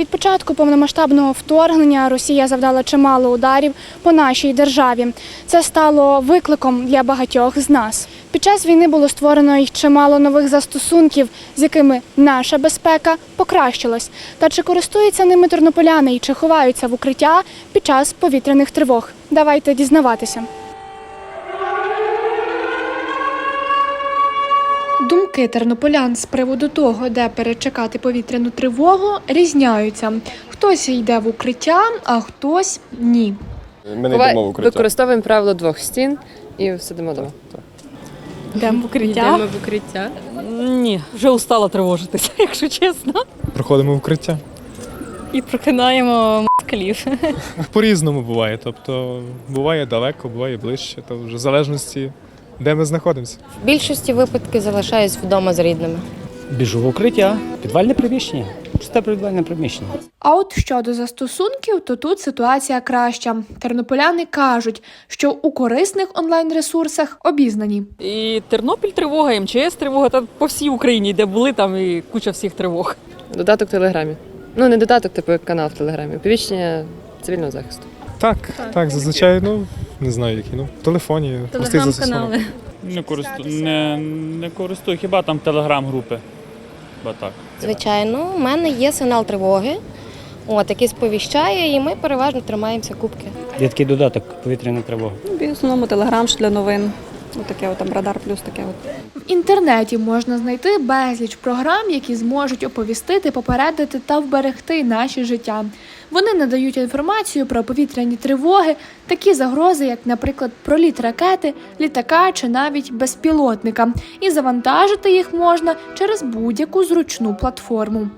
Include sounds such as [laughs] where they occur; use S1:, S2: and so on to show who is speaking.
S1: Від початку повномасштабного вторгнення Росія завдала чимало ударів по нашій державі. Це стало викликом для багатьох з нас. Під час війни було створено й чимало нових застосунків, з якими наша безпека покращилась. Та чи користуються ними тернополяни і чи ховаються в укриття під час повітряних тривог? Давайте дізнаватися. Думки тернополян з приводу того, де перечекати повітряну тривогу, різняються. Хтось йде в укриття, а хтось ні.
S2: Ми не йдемо в укриття.
S3: Використовуємо правило двох стін і сидимо вдома.
S1: Йдемо в укриття.
S4: Йдемо в укриття.
S5: Ні, вже устала тривожитися, [laughs] якщо чесно.
S6: Проходимо в укриття.
S4: І прокидаємо москалів.
S6: По-різному буває. Тобто буває далеко, буває ближче, то вже в залежності, де ми знаходимося.
S7: В більшості випадків залишаюсь вдома з рідними.
S8: Біжу в укриття, підвальне приміщення. Пусте підвальне приміщення.
S1: А от щодо застосунків, то тут ситуація краща. Тернополяни кажуть, що у корисних онлайн-ресурсах обізнані.
S5: І Тернопіль тривога, МЧС тривога, та по всій Україні, де були, там і куча всіх тривог.
S3: Додаток в Телеграмі. Ну, не додаток, типу як канал в Телеграмі. Оповіщення цивільного захисту.
S6: Так, так, зазвичай, ну не знаю які. Ну, в телефоні, простий застосунок.
S4: Телеграм-канали.
S9: Не користу... не, не користую, хіба там телеграм-групи. Бо так.
S7: Звичайно, у мене є сигнал тривоги, от, який сповіщає, і ми переважно тримаємося кубки.
S8: Є такий додаток повітряна тривога.
S4: В основному телеграм ж для новин. Отаке от там радар плюс таке от.
S1: В інтернеті можна знайти безліч програм, які зможуть оповістити, попередити та вберегти наші життя. Вони надають інформацію про повітряні тривоги, такі загрози, як, наприклад, проліт ракети, літака чи навіть безпілотника. І завантажити їх можна через будь-яку зручну платформу.